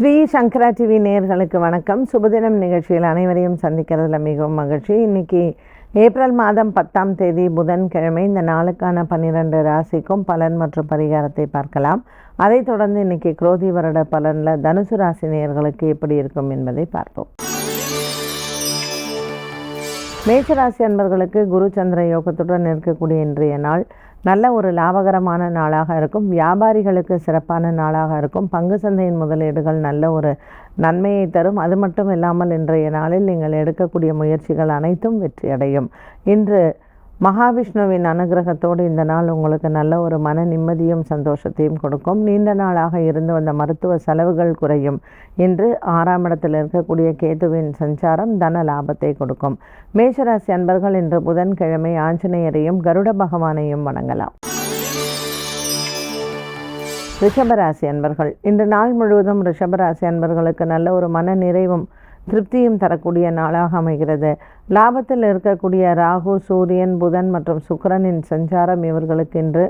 ஸ்ரீ சங்கரா TV நேயர்களுக்கு வணக்கம். சுபதினம் நிகழ்ச்சியில் அனைவரையும் சந்திக்கிறதுல மிகவும் மகிழ்ச்சி. இன்றைக்கி ஏப்ரல் மாதம் பத்தாம் தேதி புதன்கிழமை இந்த நாளுக்கான பன்னிரண்டு ராசிக்கும் பலன் மற்றும் பரிகாரத்தை பார்க்கலாம். அதைத் தொடர்ந்து இன்னைக்கு குரோதி வருட பலனில் தனுசு ராசி நேர்களுக்கு எப்படி இருக்கும் என்பதை பார்ப்போம். மேஷராசி அன்பர்களுக்கு குரு சந்திர யோகத்துடன் இருக்கக்கூடிய இன்றைய நாள் நல்ல ஒரு லாபகரமான நாளாக இருக்கும். வியாபாரிகளுக்கு சிறப்பான நாளாக இருக்கும். பங்கு சந்தையின் முதலீடுகள் நல்ல ஒரு நன்மையை தரும். அது மட்டும் இல்லாமல் இன்றைய நாளில் நீங்கள் எடுக்கக்கூடிய முயற்சிகள் அனைத்தும் வெற்றியடையும். இன்று மகாவிஷ்ணுவின் அனுகிரகத்தோடு இந்த நாள் உங்களுக்கு நல்ல ஒரு மன நிம்மதியும் சந்தோஷத்தையும் கொடுக்கும். நீண்ட நாளாக இருந்து வந்த மருத்துவ செலவுகள் குறையும். இன்று ஆறாம் இடத்தில் இருக்கக்கூடிய கேதுவின் சஞ்சாரம் தன லாபத்தை கொடுக்கும். மேஷராசி அன்பர்கள் இன்று புதன்கிழமை ஆஞ்சநேயரையும் கருட பகவானையும் வணங்கலாம். ரிஷபராசி அன்பர்கள் இன்று நாள் முழுவதும் ரிஷபராசி அன்பர்களுக்கு நல்ல ஒரு மன நிறைவும் திருப்தியும் தரக்கூடிய நாளாக அமைகிறது. லாபத்தில் இருக்கக்கூடிய ராகு சூரியன் புதன் மற்றும் சுக்கரனின் சஞ்சாரம் இவர்களுக்கு இன்று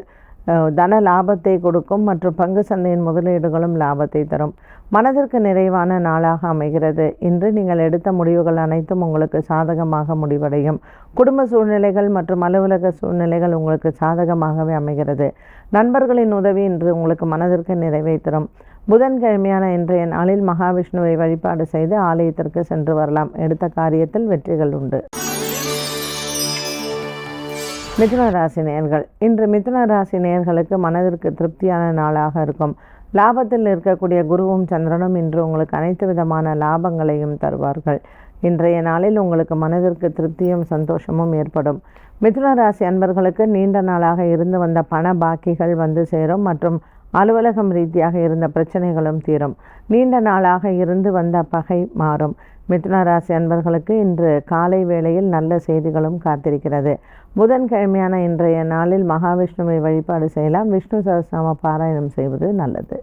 தன லாபத்தை கொடுக்கும் மற்றும் பங்கு சந்தையின் முதலீடுகளும் லாபத்தை தரும். மனதிற்கு நிறைவான நாளாக அமைகிறது. இன்று நீங்கள் எடுத்த முடிவுகள் அனைத்தும் உங்களுக்கு சாதகமாக முடிவடையும். குடும்ப சூழ்நிலைகள் மற்றும் அலுவலக சூழ்நிலைகள் உங்களுக்கு சாதகமாகவே அமைகிறது. நண்பர்களின் உதவி இன்று உங்களுக்கு மனதிற்கு நிறைவை தரும். புதன்கிழமையான இன்றைய நாளில் மகாவிஷ்ணுவை வழிபாடு செய்து ஆலயத்திற்கு சென்று வரலாம். எடுத்த காரியத்தில் வெற்றிகள் உண்டு. மிதுன ராசி நேர்கள் இன்று மிதுன ராசி நேர்களுக்கு மனதிற்கு திருப்தியான நாளாக இருக்கும். லாபத்தில் இருக்கக்கூடிய குருவும் சந்திரனும் இன்று உங்களுக்கு அனைத்து விதமான லாபங்களையும் தருவார்கள். இன்றைய நாளில் உங்களுக்கு மனதிற்கு திருப்தியும் சந்தோஷமும் ஏற்படும். மிதுன ராசி அன்பர்களுக்கு நீண்ட நாளாக இருந்து வந்த பண பாக்கிகள் வந்து சேரும் மற்றும் அலுவலகம் ரீதியாக இருந்த பிரச்சனைகளும் தீரும். நீண்ட நாளாக இருந்து வந்த பகை மாறும். மிதுனராசி அன்பர்களுக்கு இன்று காலை வேளையில் நல்ல செய்திகளும் காத்திருக்கிறது. புதன்கிழமையான இன்றைய நாளில் மகாவிஷ்ணுவை வழிபாடு செய்யலாம். விஷ்ணு சகஸ்ரநாம பாராயணம் செய்வது நல்லது.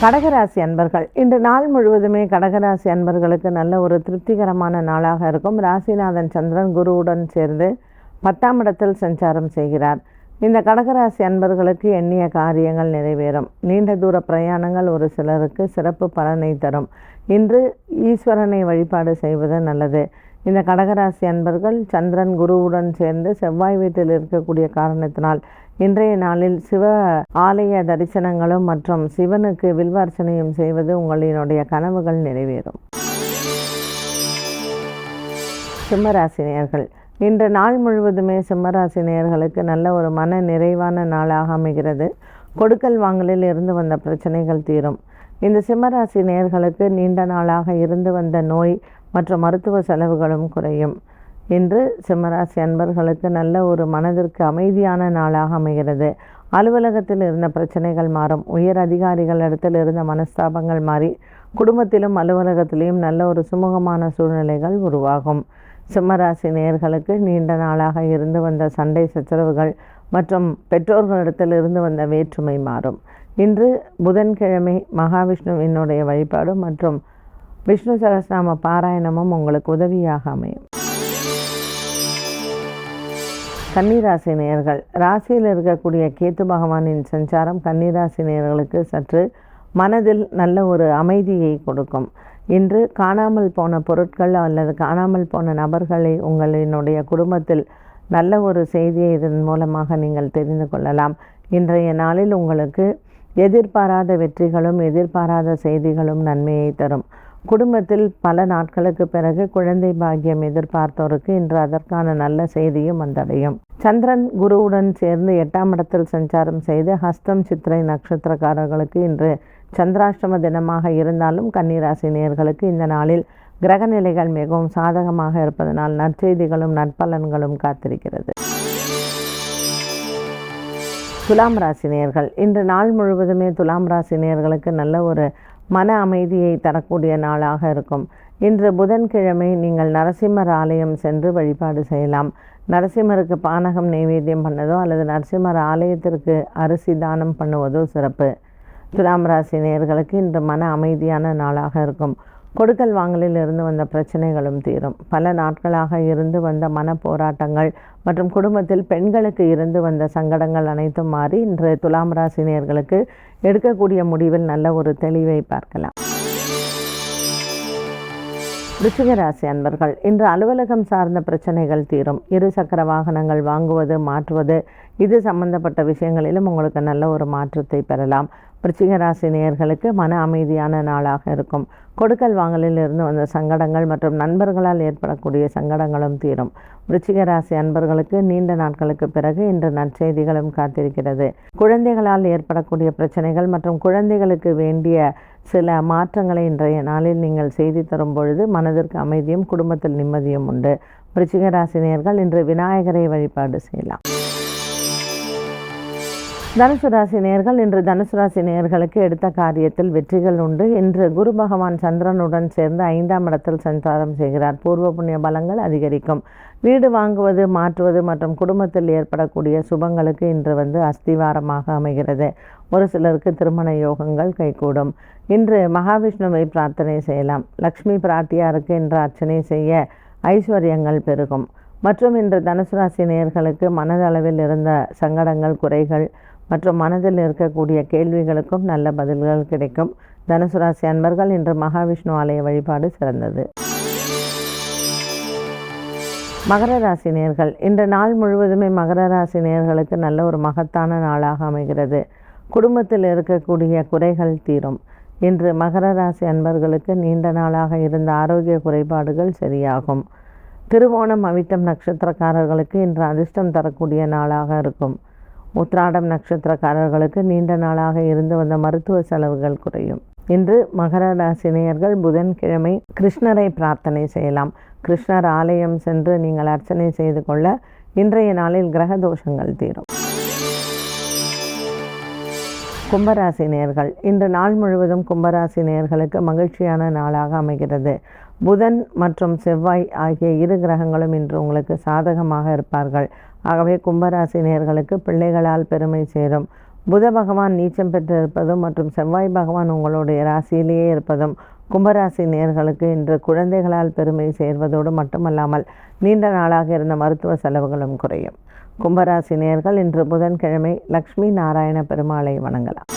கடகராசி அன்பர்கள் இன்று நாள் முழுவதுமே கடகராசி அன்பர்களுக்கு நல்ல ஒரு திருப்திகரமான நாளாக இருக்கும். ராசிநாதன் சந்திரன் குருவுடன் சேர்ந்து பத்தாம் இடத்தில் சஞ்சாரம் செய்கிறார். இந்த கடகராசி அன்பர்களுக்கு எண்ணிய காரியங்கள் நிறைவேறும். நீண்ட தூர பிரயாணங்கள் ஒரு சிலருக்கு சிறப்பு பலனை தரும். இன்று ஈஸ்வரனை வழிபாடு செய்வது நல்லது. இந்த கடகராசி அன்பர்கள் சந்திரன் குருவுடன் சேர்ந்து செவ்வாய் வீட்டில் இருக்கக்கூடிய காரணத்தினால் இன்றைய நாளில் சிவ ஆலய தரிசனங்களும் மற்றும் சிவனுக்கு வில்வார்ச்சனையும் செய்வது உங்களினுடைய கனவுகள் நிறைவேறும். சிம்மராசினியர்கள் இன்று நாள் முழுவதுமே சிம்மராசி நேயர்களுக்கு நல்ல ஒரு மன நிறைவான நாளாக அமைகிறது. கொடுக்கல் வாங்கலில் இருந்து வந்த பிரச்சனைகள் தீரும். இந்த சிம்மராசி நேயர்களுக்கு நீண்ட நாளாக இருந்து வந்த நோய் மற்றும் மருத்துவ செலவுகளும் குறையும். இன்று சிம்மராசி அன்பர்களுக்கு நல்ல ஒரு மனதிற்கு அமைதியான நாளாக அமைகிறது. அலுவலகத்தில் இருந்த பிரச்சனைகள் மாறும். உயர் அதிகாரிகள் இடத்தில் இருந்த மனஸ்தாபங்கள் மாறி குடும்பத்திலும் அலுவலகத்திலையும் நல்ல ஒரு சுமூகமான சூழ்நிலைகள் உருவாகும். சிம்மராசி நேயர்களுக்கு நீண்ட நாளாக இருந்து வந்த சண்டை சச்சரவுகள் மற்றும் பெற்றோர்களிடத்தில் இருந்து வந்த வேற்றுமை மாறும். இன்று புதன்கிழமை மகாவிஷ்ணுவினுடைய வழிபாடு மற்றும் விஷ்ணு சகஸ்ரநாம பாராயணமும் உங்களுக்கு உதவியாக அமையும். கன்னிராசி நேர்கள் ராசியில் இருக்கக்கூடிய கேத்து பகவானின் சஞ்சாரம் கன்னிராசி நேர்களுக்கு சற்று மனதில் நல்ல ஒரு அமைதியை கொடுக்கும். இன்று காணாமல் போன பொருட்கள் அல்லது காணாமல் போன நபர்களை உங்களினுடைய குடும்பத்தில் நல்ல ஒரு செய்தியை இதன் மூலமாக நீங்கள் தெரிந்து கொள்ளலாம். இன்றைய நாளில் உங்களுக்கு எதிர்பாராத வெற்றிகளும் எதிர்பாராத செய்திகளும் நன்மையை தரும். குடும்பத்தில் பல நாட்களுக்கு பிறகு குழந்தை பாக்கியம் எதிர்பார்த்தோருக்கு இன்று அதற்கான நல்ல செய்தியும் வந்தடையும். சந்திரன் குருவுடன் சேர்ந்து எட்டாம் இடத்தில் சஞ்சாரம் செய்து ஹஸ்தம் சித்திரை நட்சத்திரக்காரர்களுக்கு இன்று சந்திராஷ்டம தினமாக இருந்தாலும் கன்னிராசினியர்களுக்கு இந்த நாளில் கிரகநிலைகள் மிகவும் சாதகமாக இருப்பதனால் நற்செய்திகளும் நற்பலன்களும் காத்திருக்கிறது. துலாம் ராசினியர்கள் இன்று நாள் முழுவதுமே துலாம் ராசினியர்களுக்கு நல்ல ஒரு மன அமைதியை தரக்கூடிய நாளாக இருக்கும். இன்று புதன்கிழமை நீங்கள் நரசிம்மர் ஆலயம் சென்று வழிபாடு செய்யலாம். நரசிம்மருக்கு பானகம் நைவேத்தியம் பண்ணதோ அல்லது நரசிம்மர் ஆலயத்திற்கு அரிசி தானம் பண்ணுவதோ சிறப்பு. துலாம் ராசி நேர்களுக்கு இன்று மன அமைதியான நாளாக இருக்கும். கொடுக்கல் வாங்கலில் இருந்து வந்த பிரச்சனைகளும் தீரும். பல நாட்களாக இருந்து வந்த மன போராட்டங்கள் மற்றும் குடும்பத்தில் பெண்களுக்கு இருந்து வந்த சங்கடங்கள் அனைத்தும் மாறி இன்று துலாம் ராசினியர்களுக்கு எடுக்கக்கூடிய முடிவில் நல்ல ஒரு தெளிவை பார்க்கலாம். ரிஷிக ராசி அன்பர்கள் இன்று அலுவலகம் சார்ந்த பிரச்சனைகள் தீரும். இரு சக்கர வாகனங்கள் வாங்குவது மாற்றுவது இது சம்பந்தப்பட்ட விஷயங்களிலும் உங்களுக்கு நல்ல ஒரு மாற்றத்தை பெறலாம். விருச்சிக ராசி நேயர்களுக்கு மன அமைதியான நாளாக இருக்கும். கொடுக்கல் வாங்கலில் இருந்து வந்த சங்கடங்கள் மற்றும் நண்பர்களால் ஏற்படக்கூடிய சங்கடங்களும் தீரும். விருச்சிக ராசி அன்பர்களுக்கு நீண்ட நாட்களுக்கு பிறகு இன்று நற்செய்திகளும் காத்திருக்கிறது. குழந்தைகளால் ஏற்படக்கூடிய பிரச்சனைகள் மற்றும் குழந்தைகளுக்கு வேண்டிய சில மாற்றங்களை இன்றைய நாளில் நீங்கள் செய்தி தரும் பொழுது மனதிற்கு அமைதியும் குடும்பத்தில் நிம்மதியும் உண்டு. விருச்சிக ராசினியர்கள் இன்று விநாயகரை வழிபாடு செய்யலாம். தனுசு ராசி நேர்கள் இன்று தனுசு ராசி நேர்களுக்கு எடுத்த காரியத்தில் வெற்றிகள் உண்டு. இன்று குரு பகவான் சந்திரனுடன் சேர்ந்து ஐந்தாம் இடத்தில் சஞ்சாரம் செய்கிறார். பூர்வ புண்ணிய பலங்கள் அதிகரிக்கும். வீடு வாங்குவது மாற்றுவது மற்றும் குடும்பத்தில் ஏற்படக்கூடிய சுபங்களுக்கு இன்று வந்து அஸ்திவாரமாக அமைகிறது. ஒரு சிலருக்கு திருமண யோகங்கள் கைகூடும். இன்று மகாவிஷ்ணுவை பிரார்த்தனை செய்யலாம். லக்ஷ்மி பிரார்த்தியாருக்கு இன்று அர்ச்சனை செய்ய ஐஸ்வர்யங்கள் பெருகும். மற்றும் இன்று தனுசு ராசி நேர்களுக்கு மனதளவில் இருந்த சங்கடங்கள் குறைகள் மற்றும் மனதில் இருக்கக்கூடிய கேள்விகளுக்கும் நல்ல பதில்கள் கிடைக்கும். தனுசு ராசி அன்பர்கள் இன்று மகாவிஷ்ணு ஆலய வழிபாடு சிறந்தது. மகர ராசி நேர்கள் இன்று நாள் முழுவதுமே மகர ராசி நேர்களுக்கு நல்ல ஒரு மகத்தான நாளாக அமைகிறது. குடும்பத்தில் இருக்கக்கூடிய குறைகள் தீரும். இன்று மகர ராசி அன்பர்களுக்கு நீண்ட நாளாக இருந்த ஆரோக்கிய குறைபாடுகள் சரியாகும். திருவோணம் அவிட்டம் நட்சத்திரக்காரர்களுக்கு இன்று அதிர்ஷ்டம் தரக்கூடிய நாளாக இருக்கும். உத்ராடம் நட்சத்திரக்காரர்களுக்கு நீண்ட நாளாக இருந்து வந்த மருத்துவ செலவுகள் குறையும். இன்று மகர ராசினியர்கள் புதன்கிழமை கிருஷ்ணரை பிரார்த்தனை செய்யலாம். கிருஷ்ணர் ஆலயம் சென்று நீங்கள் அர்ச்சனை செய்து கொள்ள இன்றைய நாளில் கிரக தோஷங்கள் தீரும். கும்பராசி நேர்கள் இன்று நாள் முழுவதும் கும்பராசி நேர்களுக்கு மகிழ்ச்சியான நாளாக அமைகிறது. புதன் மற்றும் செவ்வாய் ஆகிய இரு கிரகங்களும் இன்று உங்களுக்கு சாதகமாக இருப்பார்கள். ஆகவே கும்பராசி நேர்களுக்கு பிள்ளைகளால் பெருமை சேரும். புத பகவான் நீச்சம் பெற்றிருப்பதும் மற்றும் செவ்வாய் பகவான் உங்களுடைய ராசியிலேயே இருப்பதும் கும்பராசி நேர்களுக்கு இன்று குழந்தைகளால் பெருமை சேர்வதோடு மட்டுமல்லாமல் நீண்ட நாளாக இருந்த மருத்துவ செலவுகளும் குறையும். கும்பராசி நேர்கள் இன்று புதன்கிழமை லக்ஷ்மி நாராயண பெருமாளை வணங்கலாம்.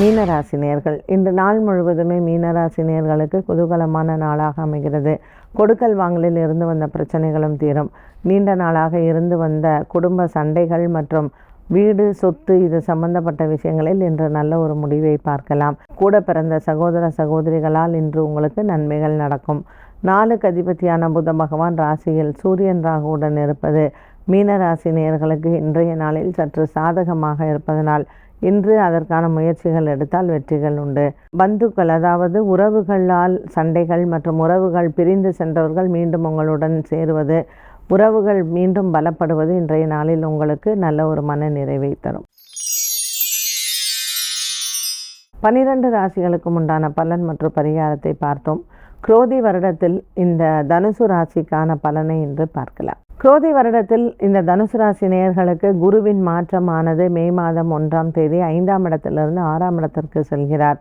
மீனராசி நேர்கள். இன்று நாள் முழுவதுமே மீனராசி நேர்களுக்கு குதூகலமான நாளாக அமைகிறது. கொடுக்கல் வாங்கலில் இருந்து வந்த பிரச்சனைகளும் தீரும். நீண்ட நாளாக இருந்து வந்த குடும்ப சண்டைகள் மற்றும் வீடு சொத்து இது சம்பந்தப்பட்ட விஷயங்களில் இன்று நல்ல ஒரு முடிவை பார்க்கலாம். கூட பிறந்த சகோதர சகோதரிகளால் இன்று உங்களுக்கு நன்மைகள் நடக்கும். நாலுக்கு அதிபதியான புத பகவான் ராசியில் சூரியன் ராகுவுடன் இருப்பது. மீனராசி நேர்களுக்கு இன்றைய நாளில் சற்று சாதகமாக இருப்பதனால் இன்று அதற்கான முயற்சிகள் எடுத்தால் வெற்றிகள் உண்டு. பந்துக்கள் அதாவது உறவுகளால் சண்டைகள் மற்றும் உறவுகள் பிரிந்து சென்றவர்கள் மீண்டும் உங்களுடன் சேருவது உறவுகள் மீண்டும் பலப்படுவது இன்றைய நாளில் உங்களுக்கு நல்ல ஒரு மன நிறைவை தரும். பனிரெண்டு ராசிகளுக்கும் உண்டான பலன் மற்றும் பரிகாரத்தை பார்த்தோம். குரோதி வருடத்தில் இந்த தனுசு ராசிக்கான பலனை இன்று பார்க்கலாம். குரோதி வருடத்தில் இந்த தனுசு ராசி நேயர்களுக்கு குருவின் மாற்றமானது மே மாதம் ஒன்றாம் தேதி ஐந்தாம் இடத்திலிருந்து ஆறாம் இடத்திற்கு செல்கிறார்.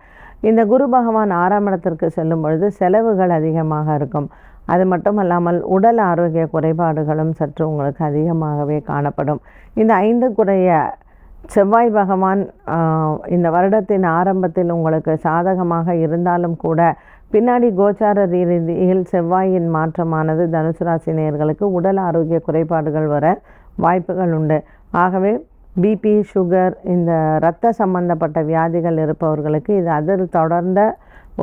இந்த குரு பகவான் ஆறாம் இடத்திற்கு செல்லும் பொழுது செலவுகள் அதிகமாக இருக்கும். அது மட்டுமல்லாமல் உடல் ஆரோக்கிய குறைபாடுகளும் சற்று உங்களுக்கு அதிகமாகவே காணப்படும். இந்த ஐந்து குறைய செவ்வாய் பகவான் இந்த வருடத்தின் ஆரம்பத்தில் உங்களுக்கு சாதகமாக இருந்தாலும் கூட பின்னாடி கோச்சார ரீதியில் செவ்வாயின் மாற்றமானது தனுசு ராசி நேர்களுக்கு உடல் ஆரோக்கிய குறைபாடுகள் வர வாய்ப்புகள் உண்டு. ஆகவே பிபி சுகர் இந்த இரத்த சம்பந்தப்பட்ட வியாதிகள் இருப்பவர்களுக்கு இது அதில் தொடர்ந்த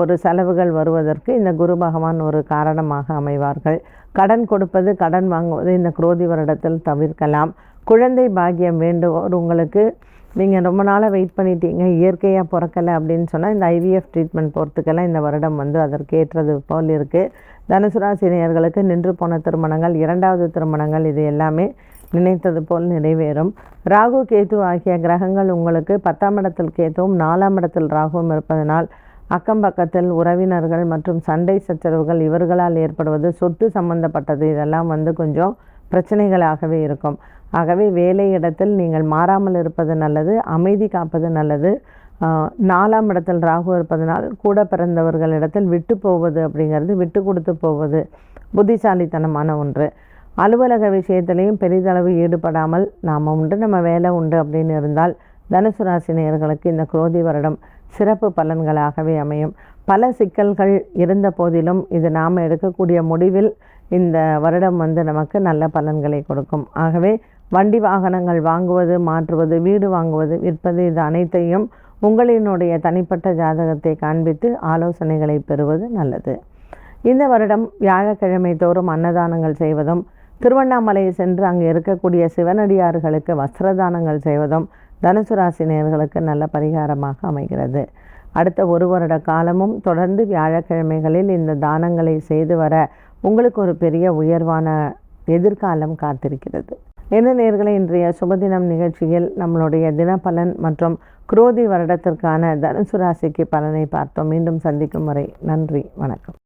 ஒரு செலவுகள் வருவதற்கு இந்த குரு பகவான் ஒரு காரணமாக அமைவார்கள். கடன் கொடுப்பது கடன் வாங்குவது இந்த குரோதி வருடத்தில் தவிர்க்கலாம். குழந்தை பாக்கியம் வேண்டுவோர் உங்களுக்கு நீங்கள் ரொம்ப நாளாக வெயிட் பண்ணிட்டீங்க இயற்கையாக பிறக்கலை அப்படின்னு சொன்னால் இந்த ஐவிஎஃப் ட்ரீட்மெண்ட் போகிறதுக்கெல்லாம் இந்த வருடம் வந்து அதற்கேற்றது போல் இருக்குது தனுசு ராசினியர்களுக்கு நின்று போன திருமணங்கள் இரண்டாவது திருமணங்கள் இது எல்லாமே நினைத்தது போல் நிறைவேறும். ராகு கேது ஆகிய கிரகங்கள் உங்களுக்கு பத்தாம் இடத்தில் கேத்துவும் நாலாம் இடத்தில் ராகுவும் இருப்பதனால் அக்கம் பக்கத்தில் உறவினர்கள் மற்றும் சண்டை சச்சரவுகள் இவர்களால் ஏற்படுவது சொத்து சம்பந்தப்பட்டது இதெல்லாம் வந்து கொஞ்சம் பிரச்சனைகளாகவே இருக்கும். ஆகவே வேலை இடத்தில் நீங்கள் மாறாமல் இருப்பது நல்லது அமைதி காப்பது நல்லது. நாலாம் இடத்தில் ராகு இருப்பதனால் கூட பிறந்தவர்களிடத்தில் விட்டு போவது அப்படிங்கிறது விட்டு கொடுத்து போவது புத்திசாலித்தனமான ஒன்று. அலுவலக விஷயத்திலையும் பெரிதளவு ஈடுபடாமல் நாம் உண்டு நம்ம வேலை உண்டு அப்படின்னு இருந்தால் தனுசு ராசி நேயர்களுக்கு இந்த குரோதி வருடம் சிறப்பு பலன்களாகவே அமையும். பல சிக்கல்கள் இருந்த போதிலும் இது நாம் எடுக்கக்கூடிய முடிவில் இந்த வருடம் வந்து நமக்கு நல்ல பலன்களை கொடுக்கும். ஆகவே வண்டி வாகனங்கள் வாங்குவது மாற்றுவது வீடு வாங்குவது விற்பது இது அனைத்தையும் உங்களினுடைய தனிப்பட்ட ஜாதகத்தை காண்பித்து ஆலோசனைகளை பெறுவது நல்லது. இந்த வருடம் வியாழக்கிழமை தோறும் அன்னதானங்கள் செய்வதும் திருவண்ணாமலை சென்று அங்கே இருக்கக்கூடிய சிவனடியார்களுக்கு வஸ்திரதானங்கள் செய்வதும் தனுசு ராசினியர்களுக்கு நல்ல பரிகாரமாக அமைகிறது. அடுத்த ஒரு வருட காலமும் தொடர்ந்து வியாழக்கிழமைகளில் இந்த தானங்களை செய்து வர உங்களுக்கு ஒரு பெரிய உயர்வான எதிர்காலம் காத்திருக்கிறது. என்ன நேர்களை இன்றைய சுபதினம் நிகழ்ச்சியில் நம்மளுடைய தினப்பலன் மற்றும் குரோதி வருடத்திற்கான தனுசு ராசிக்கு பலனை பார்த்தோம். மீண்டும் சந்திக்கும் வரை நன்றி வணக்கம்.